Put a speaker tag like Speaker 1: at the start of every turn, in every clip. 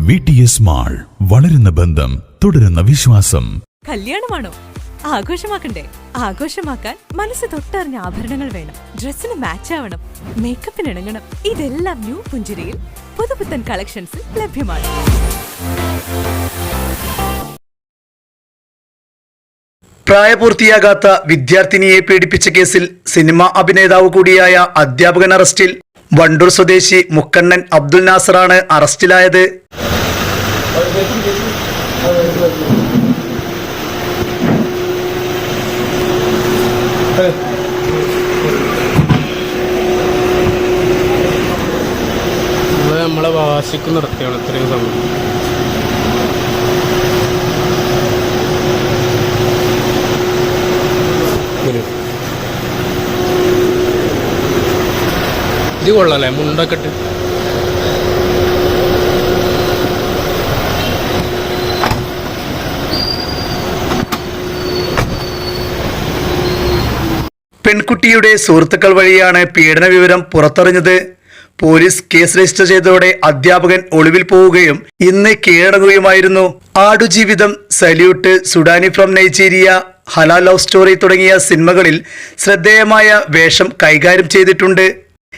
Speaker 1: V T S mall വളരുന്ന ബന്ധം തുടരുന്ന വിശ്വാസം.
Speaker 2: കല്യാണമാണോ? ആഘോഷമാക്കണ്ടേ? ആഘോഷമാക്കാൻ മനസ്സ് തൊട്ടറിഞ്ഞ ആഭരണങ്ങൾ വേണം. ഡ്രസ്സിന് മാച്ച് ആവണം. മേക്കപ്പിന് ഇണങ്ങണം. ഇതെല്ലാം ന്യൂ പുഞ്ചിരിയിൽ പുതുപുത്തൻ കളക്ഷൻസിൽ ലഭ്യമാണ്.
Speaker 3: പ്രായപൂർത്തിയാകാത്ത വിദ്യാർത്ഥിനിയെ പീഡിപ്പിച്ച കേസിൽ സിനിമാ അഭിനേതാവ് കൂടിയായ അധ്യാപകൻ അറസ്റ്റിൽ വണ്ടൂർ സ്വദേശി മുക്കണ്ണൻ അബ്ദുൽ നാസറാണ് അറസ്റ്റിലായത്.
Speaker 4: നമ്മൾ വാശിക്ക് നിർത്തിയാണ് ഇത്രയും സമയം. ഇത് കൊള്ളാല്ലേ മുണ്ടൊക്കെ ഇട്ട്.
Speaker 3: പെൺകുട്ടിയുടെ സുഹൃത്തുക്കൾ വഴിയാണ് പീഡന വിവരം പുറത്തറിഞ്ഞത്. പോലീസ് കേസ് രജിസ്റ്റർ ചെയ്തതോടെ അധ്യാപകൻ ഒളിവിൽ പോവുകയും ഇന്ന് കീഴടങ്ങുകയുമായിരുന്നു. Aadujeevitham salute Sudani from Nigeria Halal love story തുടങ്ങിയ സിനിമകളിൽ ശ്രദ്ധേയമായ വേഷം കൈകാര്യം ചെയ്തിട്ടുണ്ട്.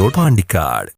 Speaker 5: റോഡ് പാണ്ടിക്കാട്